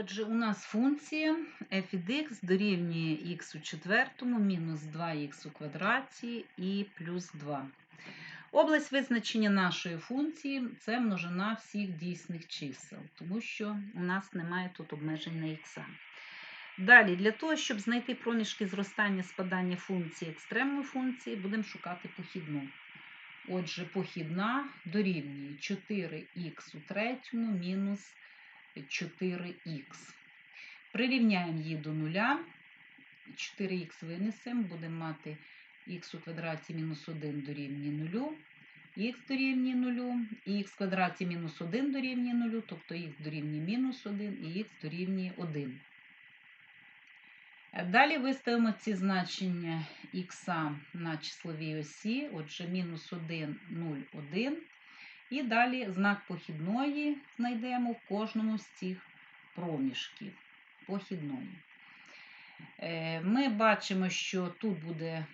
Отже, у нас функція f від x дорівнює х у четвертому мінус 2х у квадраті і плюс 2. Область визначення нашої функції це множина всіх дійсних чисел, тому що у нас немає тут обмежень на х. Далі, для того, щоб знайти проміжки зростання спадання функції екстремної функції, будемо шукати похідну. Отже, похідна дорівнює 4х у третьому мінус 4х. Прирівняємо її до нуля. 4х винесемо, будемо мати х у квадраті мінус 1 дорівнює 0, х дорівнює 0, і х в квадраті мінус 1 дорівнює 0, тобто х дорівнює мінус 1 і х дорівнює 1. Далі виставимо ці значення х на числовій осі, отже, мінус 1, 0, 1. І далі знак похідної знайдемо в кожному з цих проміжків похідної. Е, ми бачимо, що тут буде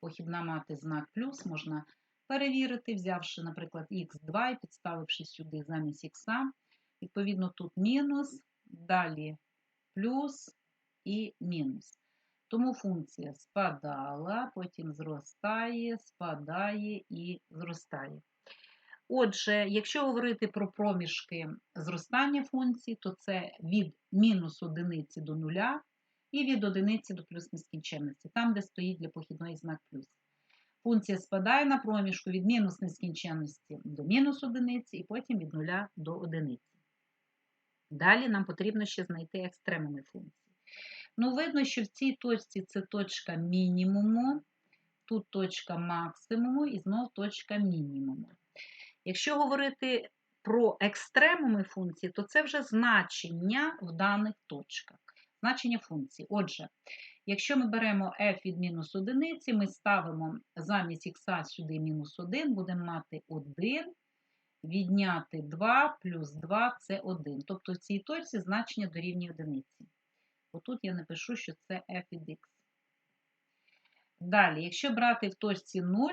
похідна мати знак плюс, можна перевірити, взявши, наприклад, х2 і підставивши сюди замість х. Відповідно, тут мінус, далі плюс і мінус. Тому функція спадала, потім зростає, спадає і зростає. Отже, якщо говорити про проміжки зростання функції, то це від мінус одиниці до нуля і від одиниці до плюс нескінченності, там, де стоїть для похідної знак плюс. Функція спадає на проміжку від мінус нескінченності до мінус одиниці, і потім від нуля до одиниці. Далі нам потрібно ще знайти екстремуми функції. Ну, видно, що в цій точці це точка мінімуму, тут точка максимуму і знову точка мінімуму. Якщо говорити про екстремуми функції, то це вже значення в даних точках. Значення функції. Отже, якщо ми беремо f від мінус одиниці, ми ставимо замість х сюди мінус 1, будемо мати 1, відняти 2 плюс 2 це 1. Тобто в цій точці значення дорівнює одиниці. Отут я напишу, що це f від x. Далі, якщо брати в точці 0,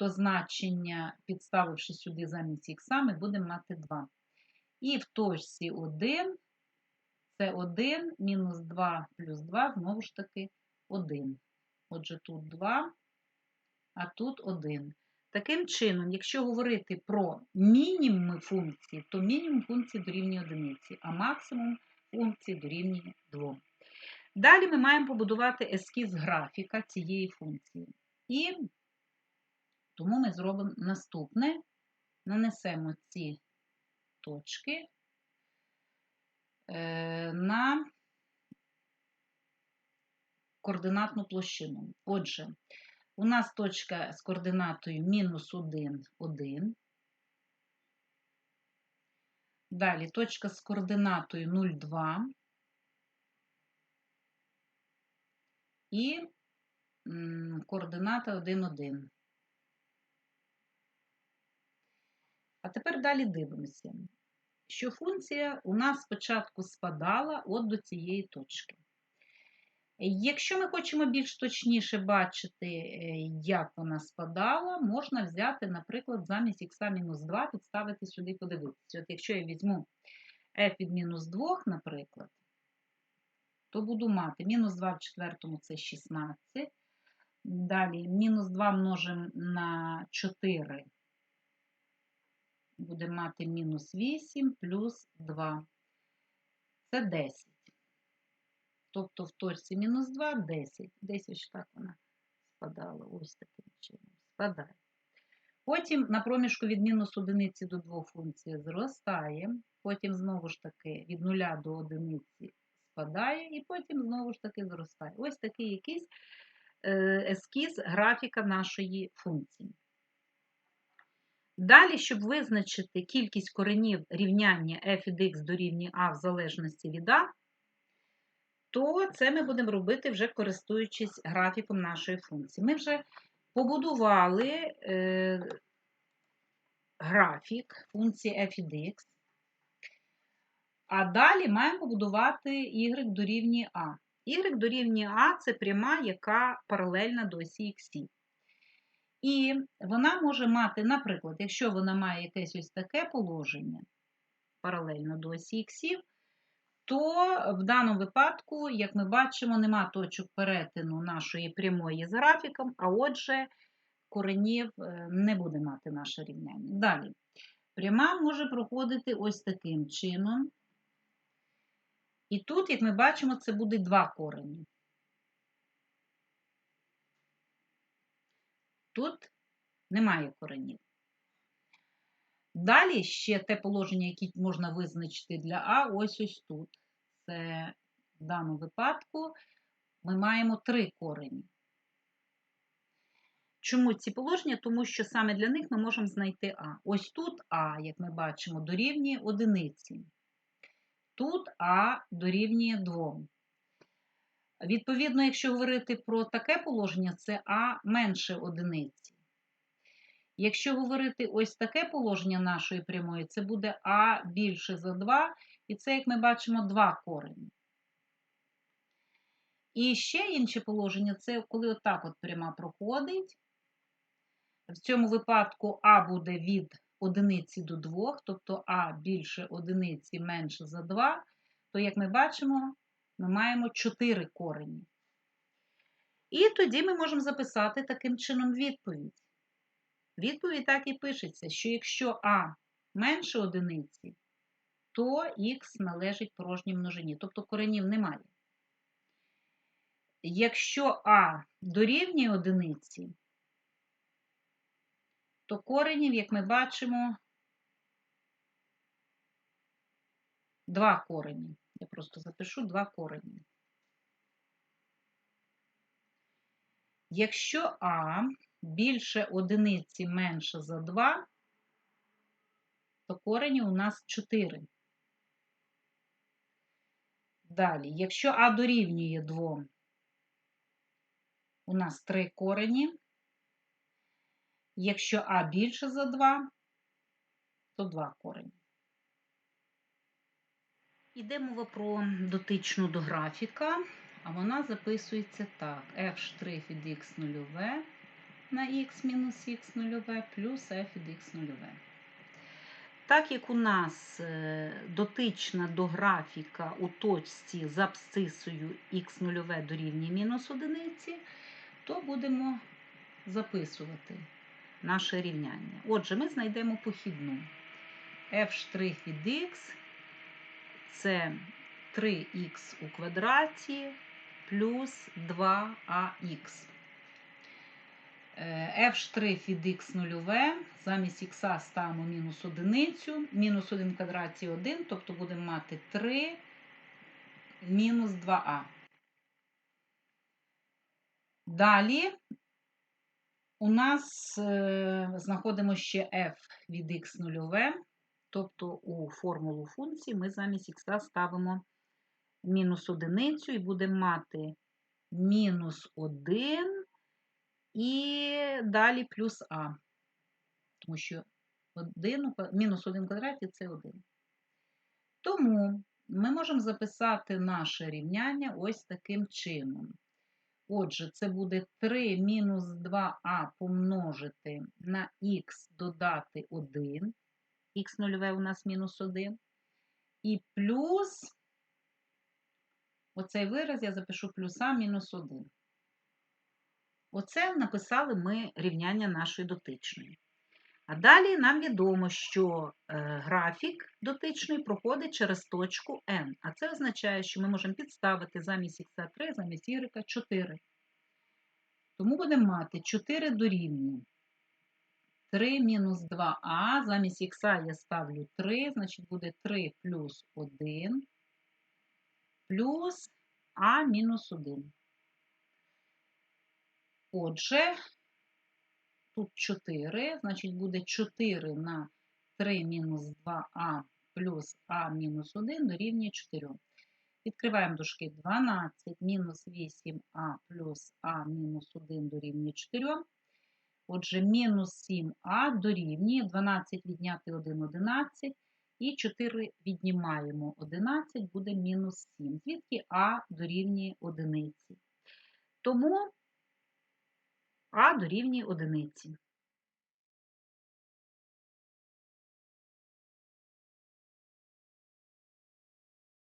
то значення, підставивши сюди замість х, ми будемо мати 2. І в точці 1 це 1 мінус 2 плюс 2, знову ж таки 1. Отже, тут 2, а тут 1. Таким чином, якщо говорити про мінімуми функції, то мінімум функції дорівнює 1, а максимум функції дорівнює 2. Далі ми маємо побудувати ескіз графіка цієї функції. І тому ми зробимо наступне: нанесемо ці точки е, на координатну площину. Отже, у нас точка з координатою мінус 1, 1. Далі точка з координатою 0,2 і координата 1, 1. А тепер далі дивимося, що функція у нас спочатку спадала от до цієї точки. Якщо ми хочемо більш точніше бачити, е, як вона спадала, можна взяти, наприклад, замість х-2 підставити сюди подивитися. От Якщо я візьму f від мінус 2, наприклад, то буду мати мінус 2 в четвертому це 16. Далі мінус 2 множимо на 4 буде мати мінус 8 плюс 2. Це 10. Тобто в точці мінус 2 10. Десь ось так вона спадала. Ось таким чином. Спадає. Потім на проміжку від мінус 1 до 2 функція зростає. Потім, знову ж таки, від 0 до 1 спадає, і потім, знову ж таки, зростає. Ось такий якийсь е, ескіз графіка нашої функції. Далі, щоб визначити кількість коренів рівняння f від x дорівнює a в залежності від a, то це ми будемо робити вже користуючись графіком нашої функції. Ми вже побудували е, графік функції f від x, а далі маємо побудувати y дорівнює a. y дорівнює a це пряма, яка паралельна до осі х. І вона може мати, наприклад, якщо вона має якесь ось таке положення паралельно до осі іксів, то в даному випадку, як ми бачимо, нема точок перетину нашої прямої з графіком, а отже, коренів е, не буде мати наше рівняння. Далі. Пряма може проходити ось таким чином. І тут, як ми бачимо, це буде два корені. Тут немає коренів. Далі ще те положення, яке можна визначити для А, ось ось тут. Це в даному випадку ми маємо три корені. Чому ці положення? Тому що саме для них ми можемо знайти А. Ось тут А, як ми бачимо, дорівнює одиниці. Тут А дорівнює 2. Відповідно, якщо говорити про таке положення, це А менше одиниці. Якщо говорити ось таке положення нашої прямої, це буде А більше за 2, і це, як ми бачимо, 2 корені. І ще інше положення це коли отак от пряма проходить. В цьому випадку А буде від одиниці до 2, тобто А більше одиниці менше за 2, то, як ми бачимо, ми маємо 4 корені. І тоді ми можемо записати таким чином відповідь. Відповідь так і пишеться, що якщо А менше одиниці, то х належить порожній множині, тобто коренів немає. Якщо А дорівнює одиниці, то коренів, як ми бачимо, два корені. Я просто запишу два корені. Якщо А більше одиниці менше за 2, то корені у нас 4. Далі, якщо А дорівнює 2, у нас 3 корені. Якщо А більше за 2, то 2 корені. Іде мова про дотичну до графіка, а вона записується так: f' від x нульове на x мінус х нульове плюс f від x нульове. Так як у нас е, дотична до графіка у точці з абсцисою х нульове дорівнює мінус одиниці, то будемо записувати наше рівняння. Отже, ми знайдемо похідну f' від x це 3х у квадраті плюс 2ах. f' від х нульове, замість х ставимо мінус одиницю, мінус 1 в квадраті 1, тобто будемо мати 3 мінус 2а. Далі у нас е, знаходимо ще f від х нульове, тобто у формулу функції ми замість х ставимо мінус одиницю і будемо мати мінус 1 і далі плюс а. Тому що 1, мінус 1 квадраті це 1. Тому ми можемо записати наше рівняння ось таким чином. Отже, це буде 3 мінус 2а помножити на х додати 1, х нульове у нас мінус 1, і плюс оцей вираз я запишу плюс а мінус 1. Оце написали ми рівняння нашої дотичної. А далі нам відомо, що е, графік дотичний проходить через точку n. А це означає, що ми можемо підставити замість х 3, замість y 4. Тому будемо мати 4 дорівнює 3 мінус 2а. Замість х я ставлю 3, значить буде 3 плюс 1 плюс а мінус 1. Отже, тут 4, значить буде 4 на 3 мінус 2а плюс а мінус 1 дорівнює 4. Відкриваємо дужки 12 мінус 8а плюс а мінус 1 дорівнює 4. Отже, мінус 7а дорівнює 12 відняти 1 11 і 4 віднімаємо 11, буде мінус 7, звідки а дорівнює 1. Тому а дорівнює одиниці.